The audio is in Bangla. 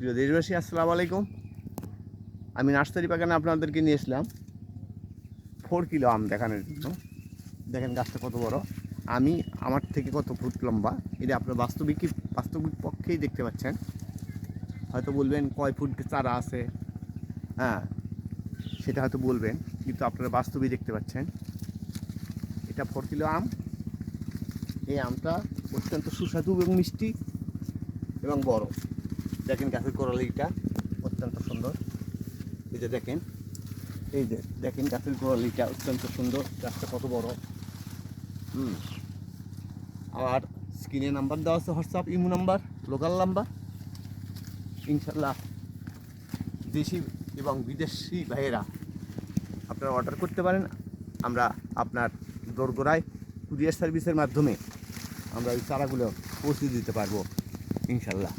প্রিয় দেশবাসী, আসসালামু আলাইকুম। আমি নার্সারি বাগানে আপনাদেরকে নিয়ে এসলাম। ফোর কিলো আম দেখানোর জন্য। দেখেন গাছটা কত বড়। আমি আমার থেকে কত ফুট লম্বা। এটা আপনার বাস্তবিক বাস্তবিক পক্ষেই দেখতে পাচ্ছেন। হয়তো বলবেন কয় ফুট চারা আছে? হ্যাঁ সেটা হয়তো বলবেন। কিন্তু আপনারা বাস্তবিক দেখতে পাচ্ছেন। এটা ফোর কিলো আম। এই আমটা অত্যন্ত সুস্বাদু এবং মিষ্টি এবং বড়। দেখেন গাছের গোড়ালিটা অত্যন্ত সুন্দর। এই যে দেখেন, এই যে দেখেন গাছের গোড়ালিটা অত্যন্ত সুন্দর, গাছটা কত বড়। হুম। আবার স্ক্রিনে নাম্বার দেওয়া আছে, WhatsApp, imo number, local number. ইনশাল্লাহ দেশি এবং বিদেশি ভাইয়েরা আপনারা অর্ডার করতে পারেন। আমরা আপনার দোরগোড়ায় কুরিয়ার সার্ভিসের মাধ্যমে আমরা ওই চারাগুলো পৌঁছে দিতে পারব ইনশাল্লাহ